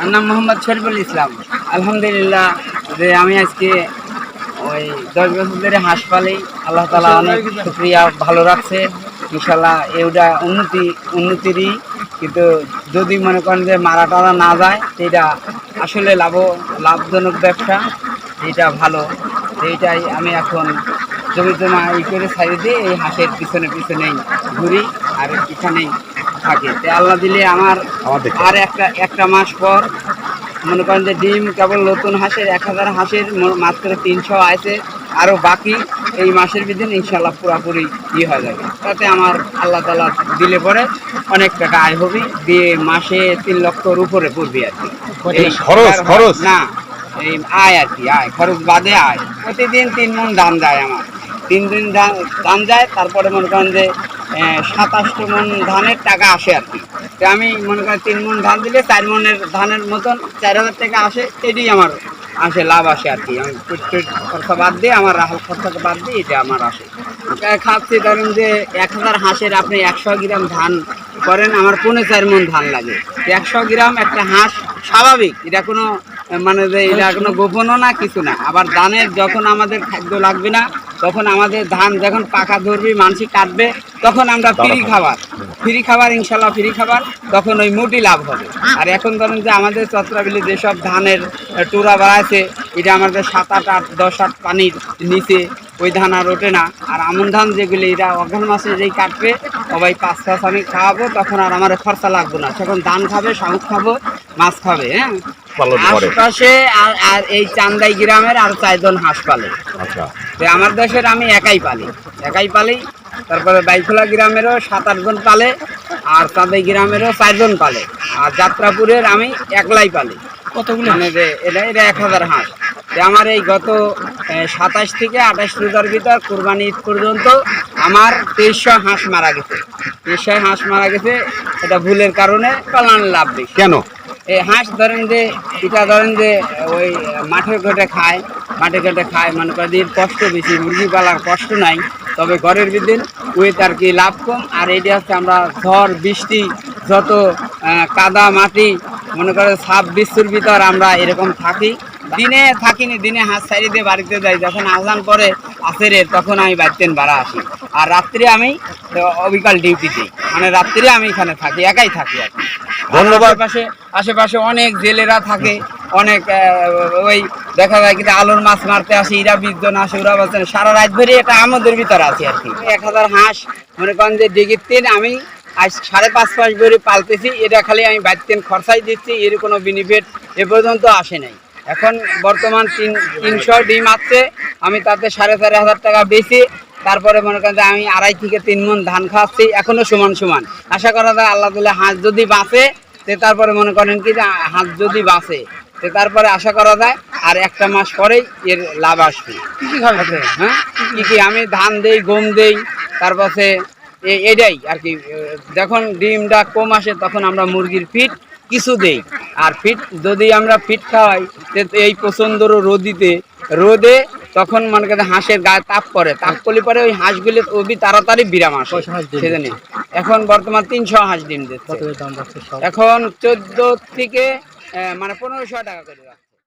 আমার নাম মোহাম্মদ শরীফুল ইসলাম। আলহামদুলিল্লাহ যে আমি আজকে ওই দশ বছর ধরে পালি। আল্লাহ তালা অনেক শুক্রিয়া ভালো রাখছে। ইনশাল্লাহ এটা উন্নতি, উন্নতিরই। কিন্তু যদি মনে করেন যে মারা টারা না যায় এটা আসলে লাভ, লাভজনক ব্যবসা এটা ভালো। এইটাই আমি এখন জমি জমা ই করে ছাড়ি দিয়ে এই হাঁসের পিছনে পিছনেই ঘুরি। আর এখানেই থাকি। তো আল্লাহ দিলে আমার আর একটা একটা মাস পর মনে করেন যে ডিম কেবল নতুন হাঁসের এক হাজার হাঁসের মাত্র তিনশো আছে আরও বাকি এই মাসের ভিতরে ইনশাল্লাহ পুরাপুরি ই হয়ে যাবে। তাতে আমার আল্লাহ তালা দিলে পরে অনেক টাকা আয় হবে। দিয়ে মাসে তিন লক্ষর উপরে পড়বে আর কি। এই খরচ, খরচ? না এই আয় আর কি আয়। খরচ বাদে আয়। প্রতিদিন তিন মন ধান যায় আমার। তিন দিন দাম ধান যায় তারপরে মনে করেন যে সাতাশটো মন ধানের টাকা আসে আর কি। আমি মনে করি তিন মন ধান দিলে চার মনের ধানের মতন চার হাজার টাকা আসে, এটাই আমার আসে, লাভ আসে আর কি। আমি পেট পেট খরচা বাদ দিয়ে, আমার রাহাল খরচাকে বাদ দিয়ে এটা আমার আসে। খাচ্ছি ধরেন যে এক হাজার হাঁসের আপনি একশো গ্রাম ধান করেন, আমার পৌনে চার মন ধান লাগে। একশো গ্রাম একটা হাঁস স্বাভাবিক, এটা কোনো মানে যে, এটা কোনো গোপনও না, কিছু না। আবার ধানের যখন আমাদের খাদ্য লাগবে না তখন আমাদের ধান যখন পাকা ধরবে মানুষ কাটবে তখন আমরা ফ্রি খাবার ফ্রি খাবার ইনশাল্লাহ ফ্রি খাবার তখন ওই মোটি লাভ হবে। আর এখন ধরেন যে আমাদের চত্রাবিলে যেসব ধানের টুরা বাড়াচ্ছে এটা আমাদের সাত আট আট দশ আট পানির নিচে ওই ধান আর ওঠে না। আর আমন ধান যেগুলি এরা অঘ্রান মাসে যেই কাটবে সবাই পাঁচ পাঁচ আমি খাওয়াবো তখন আর আমার খরচা লাগবে না। তখন ধান খাবে শামুক খাব মাছ খাবে হ্যাঁ? পালন করে আশপাশে আর আর এই চান্দাই গ্রামের আর চারজন হাঁস পালে আচ্ছা। তো আমার দেশের আমি একাই পালি। একাই পালি তারপরে বাইখোলা গ্রামেরও সাত আটজন পালে আর চাঁদাই গ্রামেরও চারজন পালে। আর যাত্রাপুরের আমি একলাই পালি। কতগুলো মানে যে এটা এটা এক হাজার হাঁস। আমার এই গত সাতাশ থেকে আঠাশ রোজার ভিতর কোরবানি ঈদ পর্যন্ত আমার তেইশশো হাঁস মারা গেছে। তেইশশো হাঁস মারা গেছে এটা ভুলের কারণে পালান লাভ বেশি কেন? এই হাঁস ধরেন যে এটা ধরেন যে, ওই মাঠের ঘাটে খায়, মাঠে ঘাটে খায়, মনে করেন এর কষ্ট বেশি, মুরগি পালার কষ্ট নাই। তবে ঘরের বিদিন ওই তার কি লাভ কম? আর এইটা হচ্ছে আমরা ঝড়, বৃষ্টি, যত কাদা মাটি, মনে করে সাপ বিস্তুর ভিতর আমরা এরকম থাকি। দিনে থাকিনি, দিনে হাঁস ছাড়ি দিয়ে বাড়িতে যাই। যখন আজান করে আসেরের তখন আমি বাড়িতে ভাড়া আসি। আর রাত্রে আমি অবিকাল ডিউটি দিই মানে রাত্রে আমি এখানে থাকি, একাই থাকি আর কি। ধন্যবাদ। আশেপাশে আশেপাশে অনেক জেলেরা থাকে অনেক ওই দেখা যায় কিন্তু আলোর মাছ মারতে আসে ইরা বিশ জন আসে ওরা বলছেন সারা রাত ধরে এটা আমাদের ভিতরে আছে আর কি এক হাজার হাঁস মনে করেন যে ডিগির তিন আমি আজ সাড়ে পাঁচ মাস ধরে পালতেছি এটা খালি আমি বাড়িতে খরচাই দিচ্ছি এর কোনো বেনিফিট এ পর্যন্ত আসে নাই এখন বর্তমান তিন তিনশো ডিম আছে আমি তাতে সাড়ে চার হাজার টাকা বেশি তারপরে মনে করেন যে আমি আড়াই থেকে তিন মন ধান খাওয়াচ্ছি এখনও সমান সমান। আশা করা যায় আল্লাহ দিলে হাঁস যদি বাঁচে তে তারপরে মনে করেন কি যে হাঁস যদি বাঁচে তে তারপরে আশা করা যায় আর একটা মাস পরেই এর লাভ আসবে। আছে, হ্যাঁ? কি কি আমি ধান দেই গম দেই তারপরে এ- এটাই আর কি। যখন ডিমটা কম আসে তখন আমরা মুরগির ফিট কিছু দেই। আর ফিট যদি আমরা ফিট খাওয়াই এই প্রচণ্ড রোদিতে রোদে তখন মনে করেন হাঁসের গায়ে তাপ পরে তাপ করলে পরে ওই হাঁসগুলি অবি তাড়াতাড়ি বিরাম আসে সেজন্য। এখন বর্তমান তিনশো হাঁস ডিম দিচ্ছে। এখন চোদ্দ থেকে আহ, মানে পনেরোশো টাকা করে।